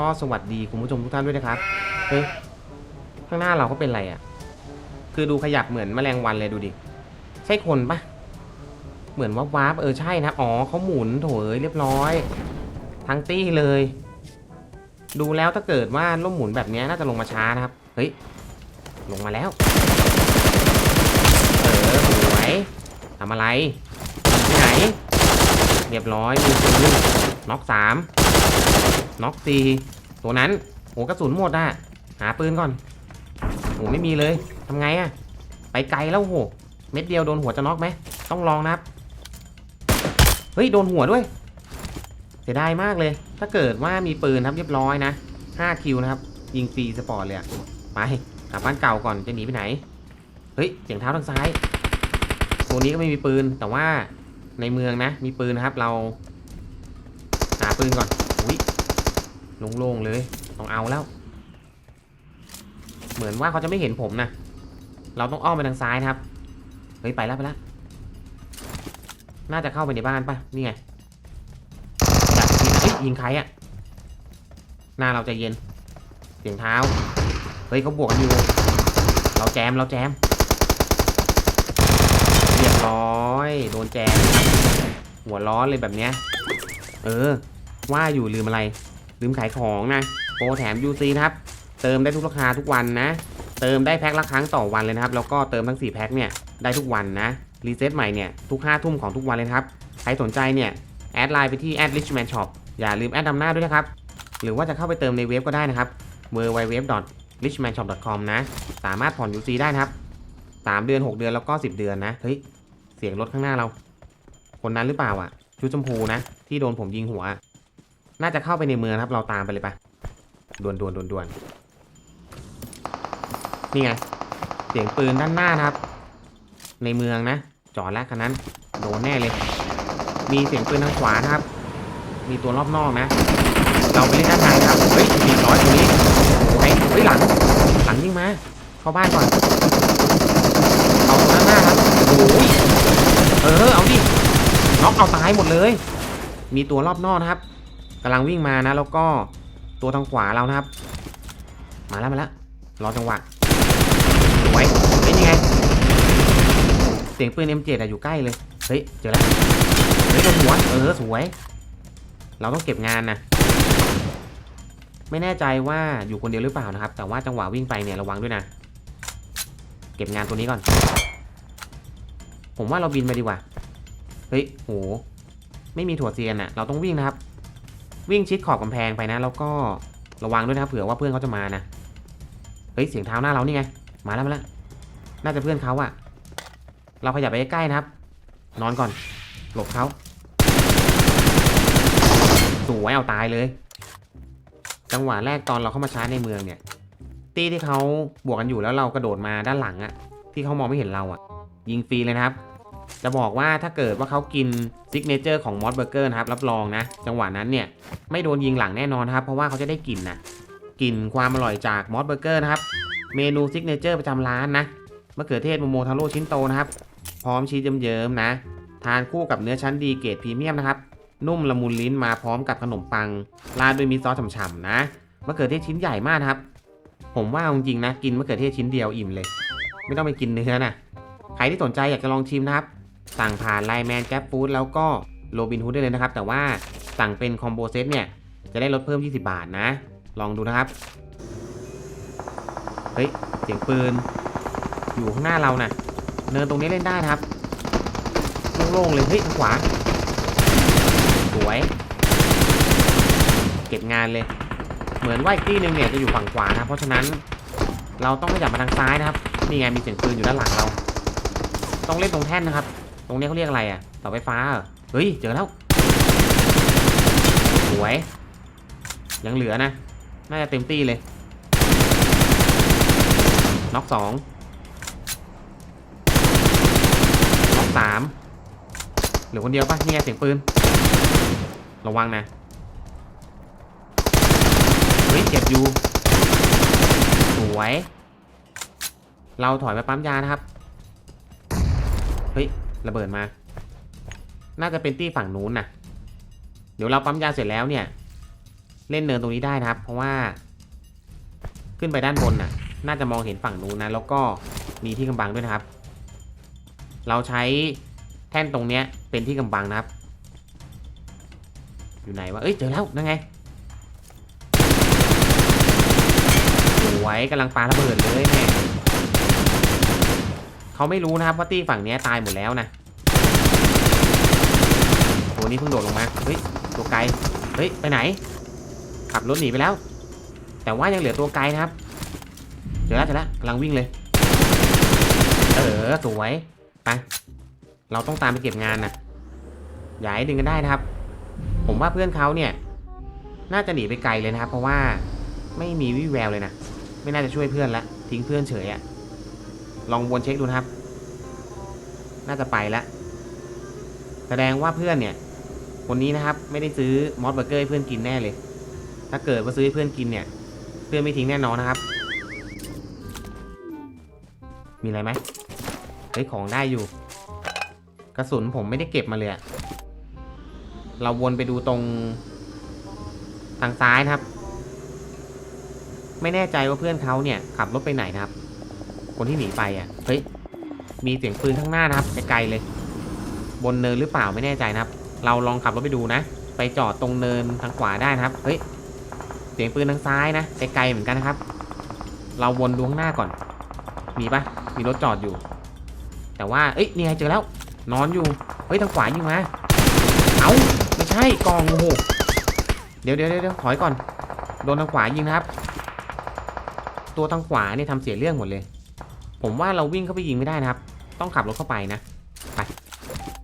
ก็สวัสดีคุณผู้ชมทุกท่านด้วยนะครับ เฮ้ย ข้างหน้าเราก็เป็นอะไรอะ่ะ คือดูขยับเหมือนแมลงวันเลยดูดิ ใช่คนปะเหมือนว่าวาร์ปเออใช่นะ อ๋อเขาหมุนโถเอ้ยเรียบร้อย ทั้งตี้เลย ดูแล้วถ้าเกิดว่าล่มหมุนแบบนี้น่าจะลงมาช้านะครับ เฮ้ย ลงมาแล้ว เออสวยทำอะไรที่ไหน เรียบร้อยมีปืนน็อกสาม น็อกสีตัวนั้นโหกระสุนหมดอะหาปืนก่อนโหไม่มีเลยทำไงอะไปไกลแล้วโห เม็ดเดียวโดนหัวจะน็อกไหม ต้องลองนะครับ เฮ้ย โดนหัวด้วย เสียดายมากเลย ถ้าเกิดว่ามีปืนครับเรียบร้อยนะ5คิวนะครับ ยิงฟรีสปอร์ตเลยอะไปกลับบ้านเก่าก่อนจะหนีไปไหน เฮ้ย เสียงเท้าทางซ้าย ตัวนี้ก็ไม่มีปืน แต่ว่าในเมืองนะ มีปืนนะครับ เรา หาปืนก่อน โล่งๆเลย ต้องเอาแล้ว เหมือนว่าเขาจะไม่เห็นผมนะ เราต้องอ้อมไปทางซ้ายนะครับ เฮ้ย ไปแล้วไปแล้ว น่าจะเข้าไปในบ้านปะนี่ไงยิงใครอะหน้าเราใจเย็น เสียงเท้า เฮ้ยเขาบวกกันอยู่ เราแจมเราแจม เรียบร้อย โดนแจม หัวร้อนเลยแบบเนี้ย เออ ว่าอยู่ลืมอะไร ลืมขายของนะโปรแถม UC นะครับ เติมได้ทุกราคาทุกวันนะ เติมได้แพ็คละครั้งต่อวันเลยนะครับ แล้วก็เติมทั้ง 4 แพ็คเนี่ยได้ทุกวันนะ รีเซ็ตใหม่เนี่ยทุก 5 ทุ่มของทุกวันเลยครับ ใครสนใจเนี่ยแอดไลน์ไปที่แอด richman shop อย่าลืมแอดนำหน้าด้วยนะครับ หรือว่าจะเข้าไปเติมในเว็บก็ได้นะครับ www richmanshop com นะ สามารถผ่อน UC ได้นะครับ3เดือน 6 เดือนแล้วก็ 10 เดือนนะ เฮ้ย เสียงรถข้างหน้าเรา คนนั้นหรือเปล่าอะ ชุดชมพูนะ ที่โดนผมยิงหัว น่าจะเข้าไปในเมืองครับ เราตามไปเลยปะดวนดวนดวนดวนนี่ไง เสียงปืนด้านหน้านะครับ ในเมืองนะ จอดแล้วคันนั้น โดนแน่เลย มีเสียงปืนทางขวานะครับ มีตัวรอบนอกนะ เราไปเล่นด้านในครับ เฮ้ยสี่ร้อยตรงนี้ไหนเฮ้ยหลัง หลังยิ่งมา เข้าบ้านก่อน เอาด้านหน้าครับ โอ้ยเออ เอาดิ น็อกเอาตายหมดเลย มีตัวรอบนอกนะครับ กำลังวิ่งมานะ แล้วก็ตัวทางขวาเรานะครับ มาแล้วมาแล้วรอจังหวะสวยเป็นยังไง เสียงปืน M7 อะอยู่ใกล้เลย เฮ้ย เจอแล้วเฮ้ยโดนหัวเออสวย เราต้องเก็บงานนะไม่แน่ใจว่าอยู่คนเดียวหรือเปล่านะครับ แต่ว่าจังหวะวิ่งไปเนี่ยระวังด้วยนะ เก็บงานตัวนี้ก่อน ผมว่าเราบินไปดีกว่า เฮ้ยโห ไม่มีถั่วเซียนอะเราต้องวิ่งนะครับ วิ่งชิดขอบกำแพงไปนะ แล้วก็ระวังด้วยนะครับเผื่อว่าเพื่อนเขาจะมานะเฮ้ยเสียงเท้าหน้าเรานี่ไงมาแล้วมาแล้วน่าจะเพื่อนเขาอะเราขยับไปใกล้ๆนะครับ นอนก่อนหลบเขาสวยเอาตายเลย จังหวะแรกตอนเราเข้ามาชาร์จในเมืองเนี่ย ตี้ที่เขาบวกกันอยู่แล้วเรากระโดดมาด้านหลังอะที่เขามองไม่เห็นเราอะยิงฟรีเลยนะครับ จะบอกว่าถ้าเกิดว่าเขากินซิกเนเจอร์ของมอสเบอร์เกอร์นะครับรับรองนะจังหวะนั้นเนี่ยไม่โดนยิงหลังแน่นอนครับ เพราะว่าเขาจะได้กลิ่นนะกลิ่นความอร่อยจากมอสเบอร์เกอร์นะครับเมนูซิกเนเจอร์ประจำร้านนะมะเขือเทศโมโมทาโร่ชิ้นโตนะครับ พร้อมชีสเยิ้มๆนะ ทานคู่กับเนื้อชั้นดีเกรดพรีเมียมนะครับนุ่มละมุนลิ้นมาพร้อมกับขนมปังราดด้วยมิซอสฉ่ำๆนะมะเขือเทศชิ้นใหญ่มากครับ ผมว่าจริงๆนะ กินมะเขือเทศชิ้นเดียวอิ่มเลย ไม่ต้องไปกินเนื้อนะใครที่สนใจอยากจะลองชิมนะครับ สั่งผ่านไลแมนแก๊ปฟู้ดแล้วก็โรบินฮูดได้เลยนะครับ แต่ว่าสั่งเป็นคอมโบเซตเนี่ย จะได้ลดเพิ่ม 20 บาทนะ ลองดูนะครับ เฮ้ย เสียงปืน อยู่ข้างหน้าเรานะ่ะ เนินตรงนี้เล่นได้นะครับ โล่งๆเลย เฮ้ยทางขวา สวย เก็บงานเลย เหมือนว่าอีกที่หนึ่งเนี่ยจะอยู่ฝั่งขวานะ เพราะฉะนั้นเราต้องขยับมาทางซ้ายนะครับ นี่ไงมีเสียงปืนอยู่ด้านหลังเรา ต้องเล่นตรงแท่นนะครับ ตรงนี้เขาเรียกอะไรอะ่ะเสาไฟฟ้าเหรอเฮ้ยเจอแล้วสวย ยังเหลือนะ น่าจะเต็มตี้เลย น็อกสองน็อกสามเหลือคนเดียวปะนี่ไงเสียงปืน ระวังนะ เฮ้ยเจ็บอยู่ สวย เราถอยมาปั๊มยานะครับ ระเบิดมา น่าจะเป็นตี้ฝั่งนู้นนะเดี๋ยวเราปั๊มยาเสร็จแล้วเนี่ย เล่นเนินตรงนี้ได้นะครับ เพราะว่า ขึ้นไปด้านบนน่ะ น่าจะมองเห็นฝั่งนู้นนะ แล้วก็มีที่กำบังด้วยนะครับ เราใช้แท่นตรงเนี้ยเป็นที่กำบังนะครับ อยู่ไหนวะ เอ้ยเจอแล้ว นั่นไงสวยกำลังปาระเบิดเลยแม่ เขาไม่รู้นะครับว่าตี้ฝั่งนี้ตายหมดแล้วนะตัวนี้เพิ่งโดดลงมา เฮ้ย ตัวไกล เฮ้ย ไปไหน ขับรถหนีไปแล้ว แต่ว่ายังเหลือตัวไกลนะครับเจอแล้วเจอแล้วกำลังวิ่งเลย เออ สวย ไป เราต้องตามไปเก็บงานนะอย่าให้ดึงกันได้นะครับ ผมว่าเพื่อนเขาเนี่ย น่าจะหนีไปไกลเลยนะครับ เพราะว่าไม่มีวี่แววเลยนะ ไม่น่าจะช่วยเพื่อนละ ทิ้งเพื่อนเฉยอะ ลองวนเช็คดูนะครับ น่าจะไปแล้ว แสดงว่าเพื่อนเนี่ย คนนี้นะครับ ไม่ได้ซื้อมอสเบอร์เกอร์ให้เพื่อนกินแน่เลย ถ้าเกิดว่าซื้อให้เพื่อนกินเนี่ย เพื่อนไม่ทิ้งแน่นอนนะครับ มีอะไรไหมเฮ้ยของได้อยู่ กระสุนผมไม่ได้เก็บมาเลยอะเราวนไปดูตรงทางซ้ายนะครับ ไม่แน่ใจว่าเพื่อนเขาเนี่ยขับรถไปไหนนะครับ คนที่หนีไปอะเฮ้ยมีเสียงปืนข้างหน้านะครับไกลๆเลย บนเนินหรือเปล่าไม่แน่ใจนะครับ เราลองขับรถไปดูนะ ไปจอดตรงเนินทางขวาได้นะครับเฮ้ยเสียงปืนทางซ้ายนะไกลๆเหมือนกันนะครับ เราวนดูข้างหน้าก่อน มีปะมีรถจอดอยู่ แต่ว่าเอ้ยนี่ไงเจอแล้ว นอนอยู่เฮ้ยทางขวายิงมาเอา้าไม่ใช่กองโอ้โหเดี๋ยวเดี๋ยวเดี๋ยวถอยก่อนโดนทางขวายิงนะครับ ตัวทางขวาเนี่ยทำเสียเรื่องหมดเลย ผมว่าเราวิ่งเข้าไปยิงไม่ได้นะครับ ต้องขับรถเข้าไปนะไป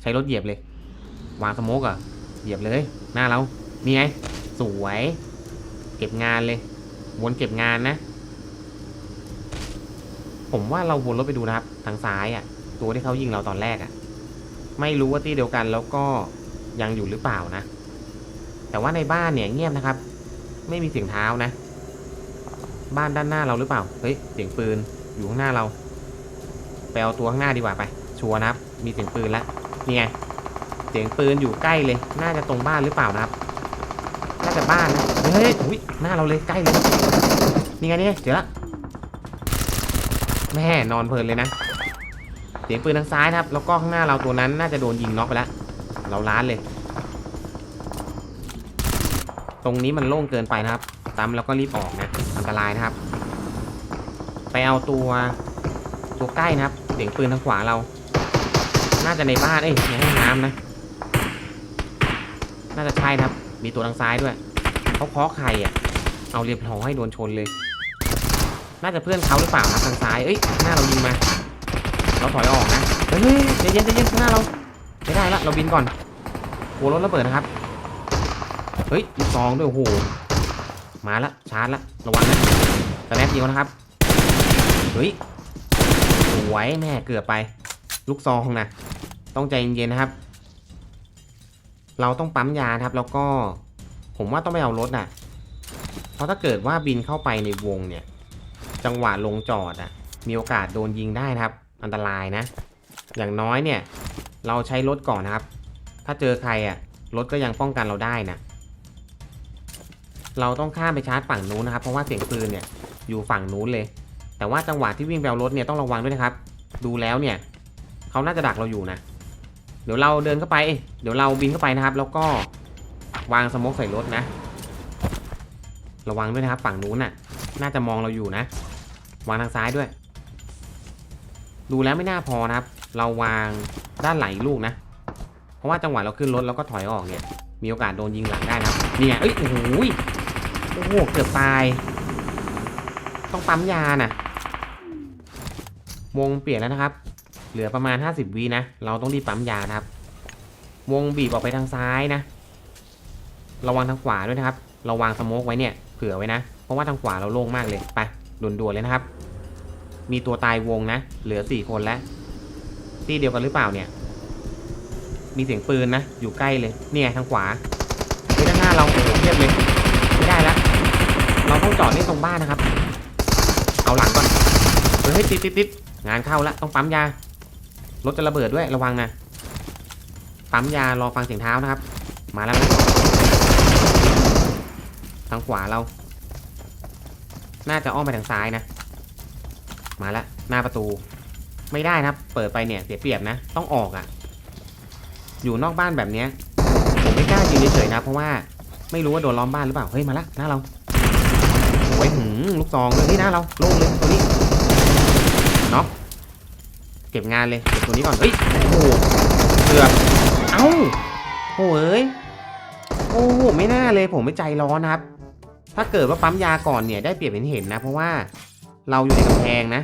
ใช้รถเหยียบเลย วางสโมกอะเหยียบเลย หน้าเรานี่ไงสวย เก็บงานเลย วนเก็บงานนะ ผมว่าเราวนรถไปดูนะครับ ทางซ้ายอะตัวที่เขายิงเราตอนแรกอะไม่รู้ว่าที่เดียวกันแล้วก็ยังอยู่หรือเปล่านะ แต่ว่าในบ้านเนี่ยเงียบนะครับ ไม่มีเสียงเท้านะ บ้านด้านหน้าเราหรือเปล่า เฮ้ย เสียงปืน อยู่ข้างหน้าเรา ไปเอาตัวข้างหน้าดีกว่าไป ชัวร์นะครับ มีเสียงปืนแล้วนี่ไง เสียงปืนอยู่ใกล้เลย น่าจะตรงบ้านหรือเปล่านะครับ น่าจะบ้านนะเฮ้ยอุ้ยหน้าเราเลยใกล้เลย นี่ไงนี่เจอละแม่นอนเพลินเลยนะ เสียงปืนทางซ้ายนะครับ แล้วก็ข้างหน้าเราตัวนั้นน่าจะโดนยิงน็อกไปแล้ว เราล้านเลย ตรงนี้มันโล่งเกินไปนะครับ ตามแล้วก็รีบออกนะ อันตรายนะครับ ไปเอาตัวตัวใกล้นะครับเสียงปืนทางขวาเรา น่าจะในบ้านเอ้ยในห้องน้ำนะ น่าจะใช่นะครับ มีตัวทางซ้ายด้วยเขาเคาะใครอะ เอาเรียบร้อยโดนชนเลย น่าจะเพื่อนเขาหรือเปล่านะทางซ้ายเอ้ยหน้าเรายิงมา เราถอยออกนะเฮ้ยเย็นเย็นข้างหน้าเราไม่ได้ละเราบินก่อนหัวรถระเบิดนะครับเฮ้ยลูกซองด้วยโอ้โหมาละชาร์จละระวังนะสแนปยิงนะครับ ฮ้ยสวยแม่เกือบไป ลูกซองนะ ต้องใจเย็นๆนะครับ เราต้องปั๊มยาครับ แล้วก็ ผมว่าต้องไปเอารถน่ะ เพราะถ้าเกิดว่าบินเข้าไปในวงเนี่ย จังหวะลงจอดอะ มีโอกาสโดนยิงได้นะครับ อันตรายนะ อย่างน้อยเนี่ย เราใช้รถก่อนนะครับ ถ้าเจอใครอะ รถก็ยังป้องกันเราได้นะ เราต้องข้ามไปชาร์จฝั่งนู้นนะครับ เพราะว่าเสียงปืนเนี่ย อยู่ฝั่งนู้นเลย แต่ว่าจังหวะที่วิ่งไปเอารถเนี่ยต้องระวังด้วยนะครับ ดูแล้วเนี่ยเขาน่าจะดักเราอยู่นะ เดี๋ยวเราเดินเข้าไป เดี๋ยวเราบินเข้าไปนะครับ แล้วก็วางสมกใส่รถนะ ระวังด้วยนะครับฝั่งนู้นน่ะ น่าจะมองเราอยู่นะ วางทางซ้ายด้วย ดูแล้วไม่น่าพอนะครับ เราวางด้านไหลลูกนะ เพราะว่าจังหวะเราขึ้นรถแล้วก็ถอยออกเนี่ย มีโอกาสโดนยิงหลังได้นะครับนี่ไงเอ้ยโอ้โหยโอ้โหเกือบตาย ต้องปั๊มยาน่ะ วงเปลี่ยนแล้วนะครับ เหลือประมาณ 50วินะ เราต้องรีบปั๊มยานะครับ วงบีบออกไปทางซ้ายนะ ระวังทางขวาด้วยนะครับ เราวางสโมกไว้เนี่ย เผื่อไว้นะ เพราะว่าทางขวาเราโล่งมากเลย ไปด่วนๆเลยนะครับ มีตัวตายวงนะ เหลือ 4 คนแล้วที่เดียวกันหรือเปล่าเนี่ย มีเสียงปืนนะ อยู่ใกล้เลย เนี่ยทางขวาเฮ้ยด้านหน้าเราโอ้โหเทียบเลยไม่ได้แล้วเราต้องจอดนี่ตรงบ้านนะครับ เอาหลังก่อนเฮ้ยติดติดติด งานเข้าละต้องปั๊มยารถจะระเบิดด้วยระวังนะปั๊มยารอฟังเสียงเท้านะครับ มาแล้วนะทางขวาเรา น่าจะอ้อมไปทางซ้ายนะ มาละหน้าประตู ไม่ได้นะครับ เปิดไปเนี่ยเสียเปรียบนะ ต้องออกอะ่ะ อยู่นอกบ้านแบบเนี้ยผมไม่กล้ายืนเฉยๆนะ เพราะว่าไม่รู้ว่าโดนล้อมบ้านหรือเปล่า เฮ้ยมาละหน้าเราโอ้ยหืมลูกซองเลยนี่หน้าเราโล่งเลยตัวนี้เนาะ เก็บงานเลยเก็บตัวนี้ก่อนเฮ้ยโอ้โหเกือบเอ้าโอ้ยโอ้โหไม่น่าเลยผมไม่ใจร้อนนะครับ ถ้าเกิดว่าปั๊มยาก่อนเนี่ยได้เปรียบเห็นเห็นนะ เพราะว่าเราอยู่ในกำแพงนะ